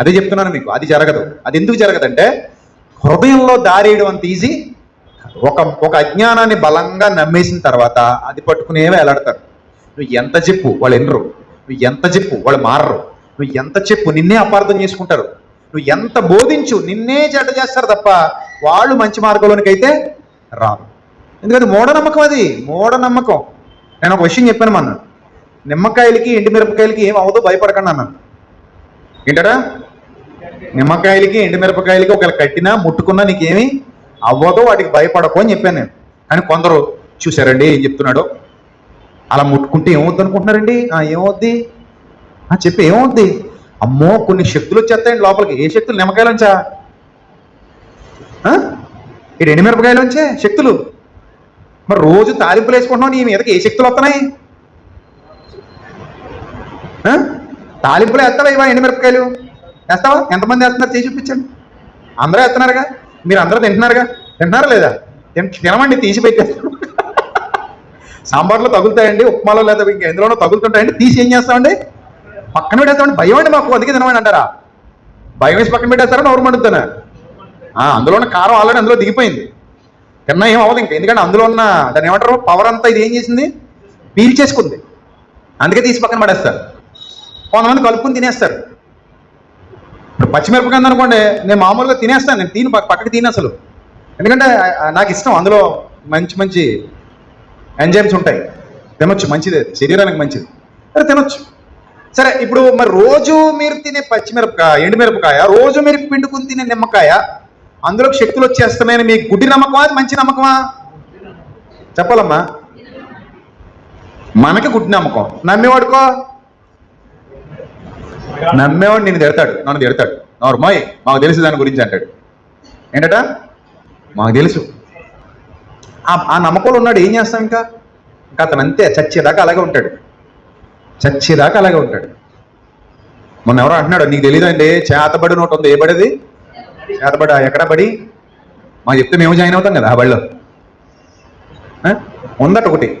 అదే చెప్తున్నాను మీకు అది జరగదు. అది ఎందుకు జరగదంటే హృదయంలో దారేయడం అంత ఈజీ. ఒక ఒక అజ్ఞానాన్ని బలంగా నమ్మేసిన తర్వాత అది పట్టుకునే వెళ్ళాడతారు నువ్వు ఎంత చెప్పు వాళ్ళు ఎనరు నువ్వు ఎంత చెప్పు వాళ్ళు మారరు. నువ్వు ఎంత చెప్పు నిన్నే అపార్థం చేసుకుంటారు. నువ్వు ఎంత బోధించు నిన్నే చెడ్డ చేస్తారు తప్ప వాళ్ళు మంచి మార్గంలోనికి అయితే రారు. ఎందుకంటే మూఢనమ్మకం అది మూఢనమ్మకం. నేను ఒక విషయం చెప్పాను మన నిమ్మకాయలకి ఎండు మిరపకాయలకి ఏం అవ్వదో భయపడకండి అన్నాను. ఏంటరా నిమ్మకాయలకి ఎండుమిరపకాయలకి ఒకవేళ కట్టినా ముట్టుకున్నా నీకేమి అవ్వదు వాటికి భయపడకు అని చెప్పాను నేను. కానీ కొందరు చూశారండి ఏం చెప్తున్నాడో. అలా ముట్టుకుంటే ఏమవుద్ది అనుకుంటున్నారండి ఆ, ఏమవుద్ది? ఆ, చెప్పి ఏమవుద్ది? అమ్మో కొన్ని శక్తులు వచ్చేస్తాయండి లోపలికి. ఏ శక్తులు? నిమ్మకాయలుంచా? ఇటు ఎండు మిరపకాయలుంచే శక్తులు? మరి రోజు తాలింపులు వేసుకుంటున్నావు నీ మీదకి ఏ శక్తులు వస్తున్నాయి? తాలింపులు వేస్తావా ఇవా ఎండుమిరపకాయలు వేస్తావా? ఎంతమంది వేస్తున్నారు? చేసి చూపించండి. అందరూ వేస్తున్నారుగా? మీరు అందరూ తింటున్నారుగా? తింటున్నారా లేదా? తినమండి తీసి పెట్టేస్తాం. సాంబార్లో తగులుతాయండి ఉప్మాలో లేదా ఇంకా ఎందులోనో తగులుతుంటాయండి తీసి ఏం చేస్తామండి? పక్కన పెట్టేస్తామండి. భయం అండి మాకు అందుకే తినమని అంటారా? భయం వేసి పక్కన పెట్టేస్తారా? నోరు మండుతానా అందులో ఉన్న కారం ఆల్రెడీ అందులో దిగిపోయింది. తిన్నా ఏం అవ్వదు ఇంకా. ఎందుకంటే అందులో ఉన్న దాన్ని ఏమంటారు? పవర్ అంతా ఇది ఏం చేసింది? పీల్చేసుకుంది. అందుకే తీసి పక్కన పడేస్తారు. కొంతమంది కలుపుకుని తినేస్తారు. ఇప్పుడు పచ్చిమిరపకాయ అనుకోండి నేను మామూలుగా తినేస్తాను నేను తిని పక్కకి తిని అసలు. ఎందుకంటే నాకు ఇష్టం అందులో మంచి మంచి ఎంజైమ్స్ ఉంటాయి. తినొచ్చు మంచిది శరీరానికి మంచిది. సరే తినొచ్చు. సరే ఇప్పుడు మరి రోజు మీరు తినే పచ్చిమిరపకాయ ఎండుమిరపకాయ రోజు మీరు పిండుకుని తినే నిమ్మకాయ అందులో శక్తులు వచ్చేస్తున్నాయని మీ గుడ్డి నమ్మకమా అది మంచి నమ్మకమా? చెప్పాలమ్మా. మనకి గుడ్డి నమ్మకం. నమ్మేవాడుకో? నమ్మేవాడు నేను తిడతాడు. నన్ను తిడతాడు. నోర్మాయ్ మాకు తెలుసు దాని గురించి అంటాడు. ఏంటట? మాకు తెలుసు. ఆ- ఆ నమ్మకంలో ఉన్నాడు. ఏం చేస్తాం ఇంకా? ఇంకా అతను అంతే. చచ్చేదాకా అలాగే ఉంటాడు. చచ్చేదాకా అలాగే ఉంటాడు. మొన్న ఎవరో అంటున్నాడు నీకు తెలియదండి చేతబడి నోటు ఉంది. ఏ పడేది చేతబడి? ఎక్కడ పడి మాకు చెప్తే మేము జాయిన్ అవుతాం కదా ఆ బడిలో. ఆ? ఉందట ఒకటి.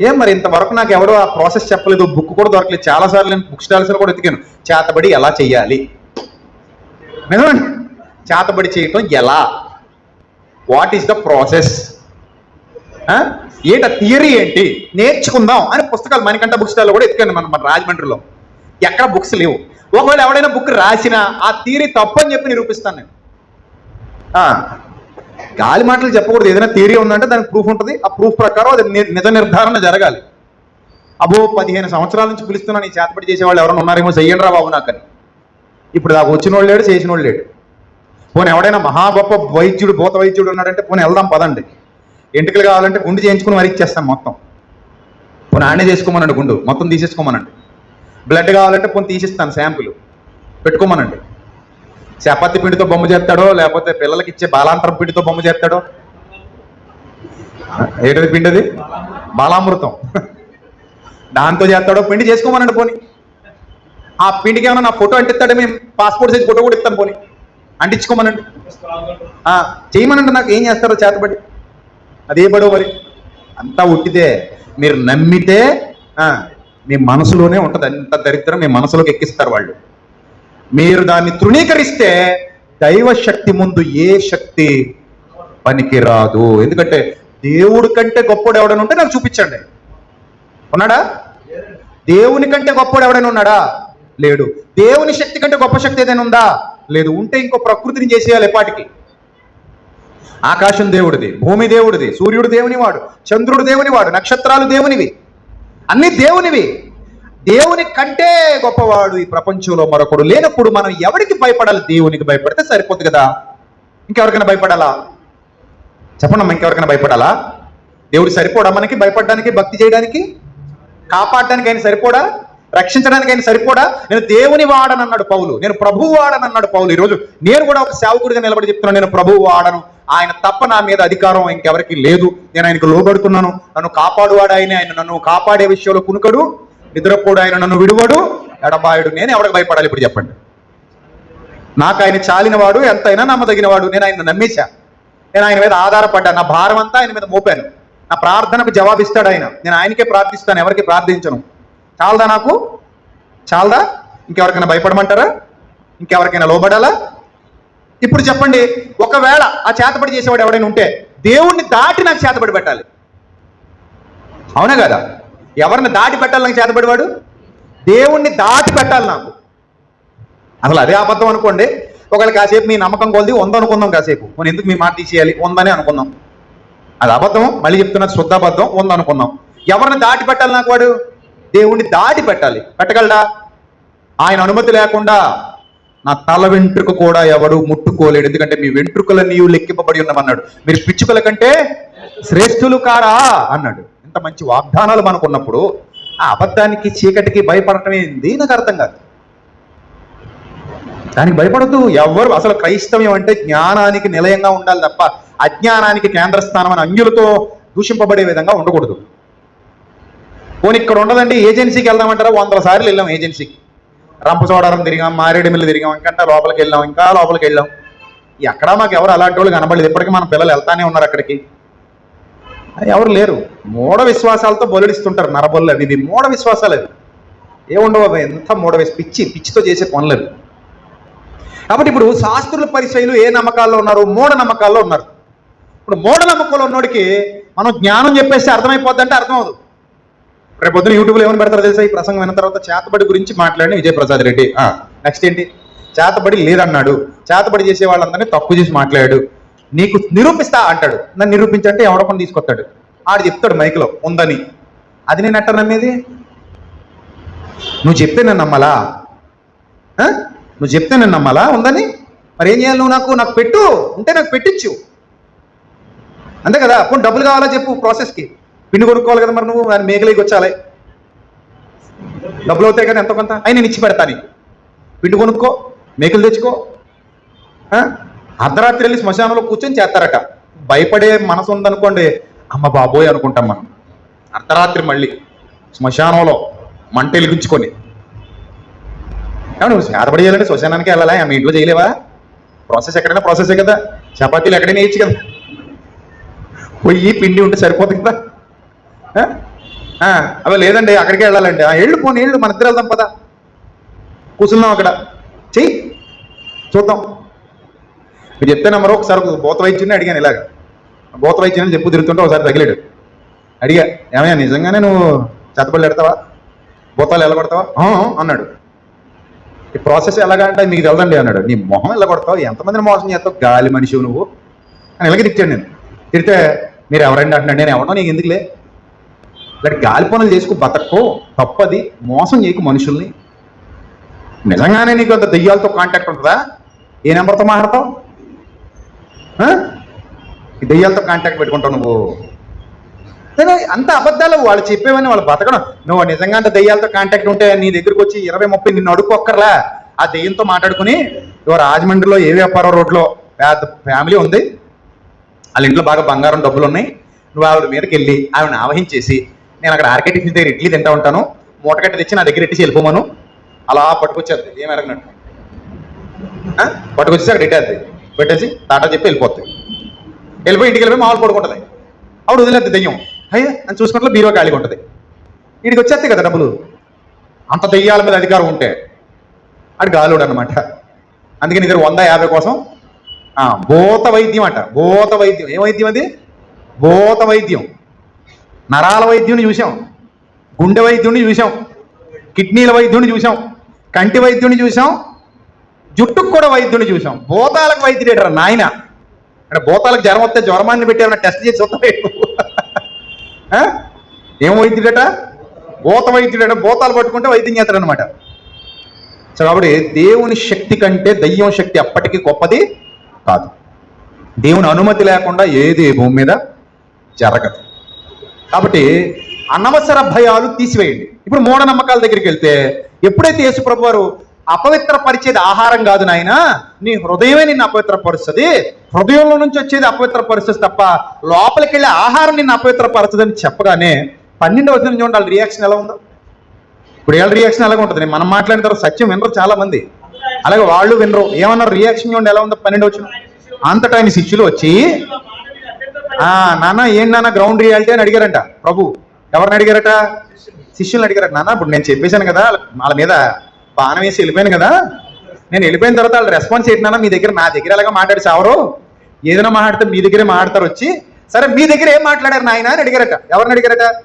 ఏం మరి ఇంతవరకు నాకు ఎవడో ఆ ప్రాసెస్ చెప్పలేదు బుక్ కూడా దొరకలేదు. చాలా సార్లు నేను బుక్ స్టాల్స్ కూడా ఎతికాను. చేతబడి ఎలా చేయాలి నిజమండి. చేతబడి చేయటం ఎలా? వాట్ ఈస్ ద ప్రాసెస్ ఏంట థియరీ ఏంటి? నేర్చుకుందాం అని పుస్తకాలు మణికంఠ బుక్ స్టాల్లో కూడా ఎత్తుకండి మన మన రాజమండ్రిలో. ఎక్కడ బుక్స్ లేవు. ఒకవేళ ఎవడైనా బుక్ రాసినా ఆ థియరీ తప్పు అని చెప్పి నిరూపిస్తాను నేను. ఆ, గాలి మాటలు చెప్పకూడదు. ఏదైనా థియరీ ఉందంటే దానికి ప్రూఫ్ ఉంటుంది. ఆ ప్రూఫ్ ప్రకారం అది నిజ నిర్ధారణ జరగాలి. అబో పదిహేను సంవత్సరాల నుంచి పిలుస్తున్నాను. ఈ చేతపడి చేసేవాళ్ళు ఎవరైనా ఉన్నారేమో చెయ్యండి రా బాబు నాకని. ఇప్పుడు దాకా వచ్చిన వాళ్ళు లేడు చేసిన వాళ్ళు లేడు. పోనీ ఎవడైనా మహా గొప్ప వైద్యుడు భూత వైద్యుడు ఉన్నాడంటే పోనీ వెళ్దాం పదండి. ఎంటుకలు కావాలంటే గుండు చేయించుకుని మరి ఇచ్చేస్తాం మొత్తం. పోనీ ఆడే చేసుకోమనండి గుండు. మొత్తం తీసేసుకోమనండి. బ్లడ్ కావాలంటే పోనీ తీసిస్తాను శాంపుల్. పెట్టుకోమనండి. చపాతి పిండితో బొమ్మ చేస్తాడో లేకపోతే పిల్లలకి ఇచ్చే బాలాంతరం పిండితో బొమ్మ చేస్తాడో? ఏంటది పిండి అది బాలామృతం. దాంతో చేస్తాడో? పిండి చేసుకోమనండి పోని. ఆ పిండికి ఏమైనా నా ఫోటో అంటిస్తాడే మేము? పాస్పోర్ట్ సైజ్ ఫోటో కూడా ఇస్తాను పోని. అంటించుకోమనండి. చేయమనండి నాకు ఏం చేస్తారో చేతబడి. అదే బడో మరి? అంతా ఉట్టిదే. మీరు నమ్మితే ఆ, మీ మనసులోనే ఉంటుంది. అంత దరిద్రం మీ మనసులోకి ఎక్కిస్తారు వాళ్ళు. మీరు దాన్ని తృణీకరిస్తే దైవ శక్తి ముందు ఏ శక్తి పనికిరాదు. ఎందుకంటే దేవుడి కంటే గొప్పడు ఎవడైనా ఉంటే నాకు చూపించండి. ఉన్నాడా? దేవుని కంటే గొప్పడు ఎవడైనా ఉన్నాడా? లేడు. దేవుని శక్తి కంటే గొప్ప శక్తి ఏదైనా ఉందా? లేదు. ఉంటే ఇంకో ప్రకృతిని చేసేయాలి ఎపాటికి ఆకాశం దేవుడిది భూమి దేవుడిది సూర్యుడు దేవుని వాడు చంద్రుడు దేవుని వాడు నక్షత్రాలు దేవునివి అన్ని దేవునివి. దేవుని కంటే గొప్పవాడు ఈ ప్రపంచంలో మరొకడు లేనప్పుడు మనం ఎవరికి భయపడాలి? దేవునికి భయపడితే సరిపోతుంది కదా. ఇంకెవరికైనా భయపడాలా? చెప్పండి ఇంకెవరికైనా భయపడాలా? దేవుడు సరిపోడా మనకి? భయపడడానికి భక్తి చేయడానికి? కాపాడడానికి ఆయన సరిపోడా? రక్షించడానికి ఆయన సరిపోడా? నేను దేవుని వాడనన్నాడు పౌలు. నేను ప్రభువు వాడనన్నాడు పౌలు. ఈరోజు నేను కూడా ఒక సేవకుడిగా నిలబడి చెప్తున్నాను. నేను ప్రభువు వాడను. ఆయన తప్ప నా మీద అధికారం ఇంకెవరికి లేదు. నేను ఆయనకు లోబడుతున్నాను. నన్ను కాపాడువాడు ఆయన. ఆయన నన్ను కాపాడే విషయంలో కునుకడు. నిద్రపోడు ఆయన నన్ను విడువడు ఎడబాయుడు. నేను ఎవరికి భయపడాలి ఇప్పుడు చెప్పండి? నాకు ఆయన చాలినవాడు ఎంతైనా నమ్మదగినవాడు. నేను ఆయన నమ్మేశా. నేను ఆయన మీద ఆధారపడ్డా నా భారం అంతా ఆయన మీద మోపాను. నా ప్రార్థనకు జవాబిస్తాడు ఆయన. నేను ఆయనకే ప్రార్థిస్తాను ఎవరికి ప్రార్థించను. చాలదా నాకు? చాలదా? ఇంకెవరికైనా భయపడమంటారా? ఇంకెవరికైనా లోబడాలా? ఇప్పుడు చెప్పండి ఒకవేళ ఆ చేతబడి చేసేవాడు ఎవడైనా ఉంటే దేవుణ్ణి దాటి నాకు చేతబడి పెట్టాలి. అవునా కదా? ఎవరిని దాటి పెట్టాలి నాకు చేతబడివాడు? దేవుణ్ణి దాటి పెట్టాలి నాకు. అసలు అదే అబద్ధం అనుకోండి. ఒకవేళ కాసేపు మీ నమ్మకం కొలిది ఉందనుకుందాం కాసేపు. మనం ఎందుకు మీ మాట తీసేయాలి? ఉందని అనుకుందాం. అది అబద్ధం. మళ్ళీ చెప్తున్నది శుద్ధ అబద్ధం. ఉందనుకుందాం ఎవరిని దాటి పెట్టాలి నాకు వాడు? దేవుణ్ణి దాటి పెట్టాలి. పెట్టగలడా? ఆయన అనుమతి లేకుండా నా తల వెంట్రుక కూడా ఎవడు ముట్టుకోలేడు. ఎందుకంటే మీ వెంట్రుకల నీవు లెక్కింపబడి ఉన్నామన్నాడు మీరు పిచ్చుకల కంటే శ్రేష్ఠులు కారా? అన్నాడు. ఇంత మంచి వాగ్దానాలు మనకున్నప్పుడు ఆ అబద్ధానికి చీకటికి భయపడటం ఏంది నాకు అర్థం కాదు. దానికి భయపడద్దు. ఎవరు అసలు క్రైస్తవ్యం అంటే జ్ఞానానికి నిలయంగా ఉండాలి తప్ప అజ్ఞానానికి కేంద్రస్థానం అని అంజులతో దూషింపబడే విధంగా ఉండకూడదు. పోనీ ఇక్కడ ఉండదండి ఏజెన్సీకి వెళ్దామంటారా? వందల సార్లు వెళ్ళాం ఏజెన్సీకి. రంపచోడవరం తిరిగాం మారేడుమిల్లి తిరిగాం ఇంకా లోపలికి వెళ్ళాం ఇంకా లోపలికి వెళ్ళాం. ఎక్కడ మాకు ఎవరు అలాంటి వాళ్ళు కనబడలేదు. ఇప్పటికీ మన పిల్లలు వెళ్తానే ఉన్నారు అక్కడికి. ఎవరు లేరు. మూఢ విశ్వాసాలతో బొలడిస్తుంటారు నరబొల్లు అవి ఇవి మూఢ విశ్వాసాలు అవి. ఏముండవు అవి ఎంత మూఢ విశ్వ పిచ్చి పిచ్చితో చేసే పనులు అవి. కాబట్టి ఇప్పుడు శాస్త్రుల పరిచయలు ఏ నమ్మకాల్లో ఉన్నారు? మూఢ నమ్మకాల్లో ఉన్నారు. ఇప్పుడు మూఢ నమ్మకంలో ఉన్నోడికి మనం జ్ఞానం చెప్పేస్తే అర్థమైపోద్ది అంటే అర్థం అవదు రేపు పొద్దున యూట్యూబ్లో ఏమని పెడతారు తెలుసా? ఈ ప్రసంగం విన్న తర్వాత చేతబడి గురించి మాట్లాడిన విజయప్రసాద్ రెడ్డి. నెక్స్ట్ ఏంటి? చేతబడి లేదన్నాడు. చేతబడి చేసే వాళ్ళందరినీ తప్పు చేసి మాట్లాడాడు. నీకు నిరూపిస్తా అంటాడు. నన్ను నిరూపించంటే ఎవడొకని తీసుకొస్తాడు. ఆడు చెప్తాడు మైక్లో ఉందని. అది నేను ఎట్ట నమ్మేది? నువ్వు చెప్తే నేను నమ్మాలా? ఆ? నువ్వు చెప్తే నేను నమ్మాలా? ఉందని? మరి ఏం చేయాలి నువ్వు నాకు? నాకు పెట్టు. ఉంటే నాకు పెట్టించు. అంతే కదా? పోనీ డబ్బులు కావాలా చెప్పు ప్రాసెస్కి. పిండి కొనుక్కోవాలి కదా మరి నువ్వు? ఆయన మేకలేకి వచ్చాలి. డబ్బులు అవుతాయి కదా ఎంతో కొంత? అయి నేను ఇచ్చి పెడతాను పిండి కొనుక్కో మేకలు తెచ్చుకో. అర్ధరాత్రి వెళ్ళి శ్మశానంలో కూర్చొని చేస్తారట. భయపడే మనసు ఉందనుకోండి అమ్మ బాబోయ్ అనుకుంటాం మనం. అర్ధరాత్రి మళ్ళీ శ్మశానంలో మంట వెలిగించుకొని. నువ్వు చేతబడి చేయాలంటే శ్మశానానికి వెళ్ళాలా? మీ ఇంట్లో చేయలేవా? ప్రాసెస్ ఎక్కడైనా ప్రాసెసే కదా? చపాతీలు ఎక్కడైనా వేయచ్చు కదా? పొయ్యి పిండి ఉంటే సరిపోతుంది కదా? ఆ? అవి లేదండి అక్కడికే వెళ్ళాలండి. ఆ ఏళ్ళు పోనీ ఏళ్ళు మన ఇద్దరు వెళ్దాం పదా. కూర్చున్నాం అక్కడ. చెయ్యి. చూద్దాం. మీరు చెప్తే నెంబర్ ఒకసారి ఒక భూత వైద్యుని అడిగాను ఇలాగ. బోత వైద్యుని చెప్పు తిరుగుతుంటే ఒకసారి తగిలాడు. అడిగా ఏమయ్యా నిజంగానే నువ్వు చెత్తపల్లి పెడతావా బోతాలు ఎలగొడతావా? "ఆ," అన్నాడు. ఈ ప్రాసెస్ ఎలాగా అంటే మీకు తెలదండి అన్నాడు. నీ మొహం ఎల్లగొడతావు ఎంతమందిని మోసం చేస్తావు? గాలి మనిషి నువ్వు. అని ఇలాగే తిట్టాడు నేను. తిడితే మీరు ఎవరండి? అంటున్నాడు. నేను ఎవడో నీకు ఎందుకులే? ఇలాంటి గాలి పనులు చేసుకు బతక్కో తప్పది. మోసం చేయకు మనుషుల్ని. నిజంగానే నీకు అంత దెయ్యాలతో కాంటాక్ట్ ఉంటుందా? ఏ నెంబర్తో మాట్లాడతావు? ఈ దెయ్యాలతో కాంటాక్ట్ పెట్టుకుంటావు నువ్వు. లేదా అంత అబద్ధాలు వాళ్ళు చెప్పేవని వాళ్ళు బతకడం. నువ్వు నిజంగా అంత దెయ్యాలతో కాంటాక్ట్ ఉంటే నీ దగ్గరికి వచ్చి ఇరవై ముప్పై నిన్ను అడుక్కోక్కర్లా ఆ దెయ్యంతో మాట్లాడుకుని ఇవ్వ రాజమండ్రిలో ఏ వ్యాపారం రోడ్లో పెద్ద ఫ్యామిలీ ఉంది. వాళ్ళ ఇంట్లో బాగా బంగారం డబ్బులు ఉన్నాయి. నువ్వు ఆవిడ మీదకి వెళ్ళి ఆవిడని ఆవహించేసి నేను అక్కడ ఆర్కే టిఫిన్ దగ్గర ఇడ్లీ తింటా ఉంటాను. మూటగట్ట తెచ్చి నా దగ్గర ఇట్టి వెళ్ళిపోమను. అలా పట్టుకొచ్చేది ఏం ఎరగనట్టు పట్టుకొచ్చేసి అక్కడ ఇట్టేది పెట్టేసి టాటా చెప్పి వెళ్ళిపోతుంది వెళ్ళిపోయి ఇంటికి వెళ్ళిపోయి మామూలు పడుకుంటుంది. ఆవిడ వదిలేదు దెయ్యం. అయ్యా అని చూసుకుంటే బీరో ఖాళీగా ఉంటుంది. వీడికి వచ్చేస్తాయి కదా డబ్బులు. అంత దెయ్యాల మీద అధికారం ఉంటే అటు గాలుడు అనమాట అందుకని ఇద్దరు వంద యాభై కోసం భూత వైద్యం అంట. భూత వైద్యం. ఏ వైద్యం అది? భూత వైద్యం. నరాల వైద్యుని చూసాం గుండె వైద్యుని చూసాం కిడ్నీల వైద్యుని చూసాం కంటి వైద్యుని చూసాం జుట్టుకు కూడా వైద్యుని చూసాం. భూతాలకు వైద్యుడేటరా నాయన. అంటే భూతాలకు జ్వరం వస్తే జ్వరమాన్ని పెట్టారని టెస్ట్ చేసి చూస్తాడు ఆ? ఏం వైద్యుడట? భూత వైద్యుడట. భూతాలు పట్టుకుంటే వైద్యం చేస్తాడనమాట సో కాబట్టి దేవుని శక్తి కంటే దయ్యం శక్తి అప్పటికి గొప్పది కాదు. దేవుని అనుమతి లేకుండా ఏది భూమి మీద జరగదు. కాబట్టి అనవసర భయాలు తీసివేయండి. ఇప్పుడు మూఢనమ్మకాల దగ్గరికి వెళ్తే ఎప్పుడైతే యేసుప్రభు వారు అపవిత్రపరిచేది ఆహారం కాదు నాయన. నీ హృదయమే నిన్ను అపవిత్రపరుస్తుంది. హృదయంలో నుంచి వచ్చేది అపవిత్రపరుస్తుంది తప్ప లోపలికి వెళ్ళే ఆహారం నిన్ను అపవిత్రపరచదని చెప్పగానే పన్నెండవ వచ్చిన చూడండి వాళ్ళ రియాక్షన్ ఎలా ఉందో. ఇప్పుడు వీళ్ళ రియాక్షన్ ఎలాగ ఉంటుంది? మనం మాట్లాడిన తర్వాత సత్యం వినరు చాలా మంది అలాగే వాళ్ళు వినరు. ఏమన్నారు? రియాక్షన్ చూడండి ఎలా ఉందో పన్నెండు వచ్చిన అంతటా ఆయన శిష్యులు వచ్చి నాన్న ఏం నాన్న గ్రౌండ్ రియాలిటీ అని అడిగారంట. ప్రభు ఎవరిని అడిగారట? శిష్యుల్ని అడిగారట. నాన్న ఇప్పుడు నేను చెప్పేశాను కదా వాళ్ళ మీద బాణం వేసి వెళ్ళిపోయాను కదా. నేను వెళ్ళిపోయిన తర్వాత వాళ్ళు రెస్పాన్స్ ఏంటన్నా మీ దగ్గర నా దగ్గర ఎలాగ మాట్లాడి చావరు. ఏదైనా మాట్లాడితే మీ దగ్గరే మాట్లాడతారు వచ్చి సరే మీ దగ్గర ఏం మాట్లాడారు నాయన? అని అడిగారట. ఎవరిని అడిగారట?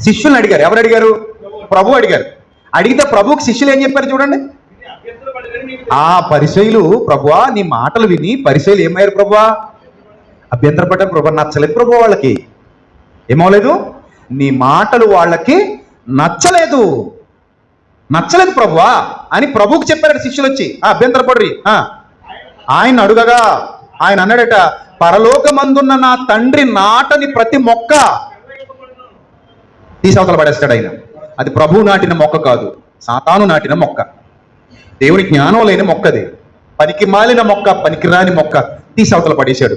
శిష్యుల్ని అడిగారు. ఎవరు అడిగారు? ప్రభు అడిగారు. అడిగితే ప్రభువుకి శిష్యులు ఏం చెప్పారు చూడండి. ఆ పరిశైలు ప్రభువా నీ మాటలు విని పరిశైలు ఏమయ్యారు ప్రభువా? అభ్యంతరపడ్డారు ప్రభు నచ్చలేదు ప్రభు వాళ్ళకి. ఏమవలేదు నీ మాటలు వాళ్ళకి నచ్చలేదు. నచ్చలేదు ప్రభువా అని ప్రభువుకి చెప్పారట శిష్యులు వచ్చి. ఆ అభ్యంతరపడ్రి ఆయన అడుగగా ఆయన అన్నాడట పరలోకమందున్న నా తండ్రి నాటని ప్రతి మొక్క తీసవతలు పడేస్తాడు ఆయన. అది ప్రభువు నాటిన మొక్క కాదు సాతాను నాటిన మొక్క. దేవుని జ్ఞానం లేని మొక్కది. పనికి మాలిన మొక్క పనికిరాని మొక్క తీసవతలు పడేశాడు.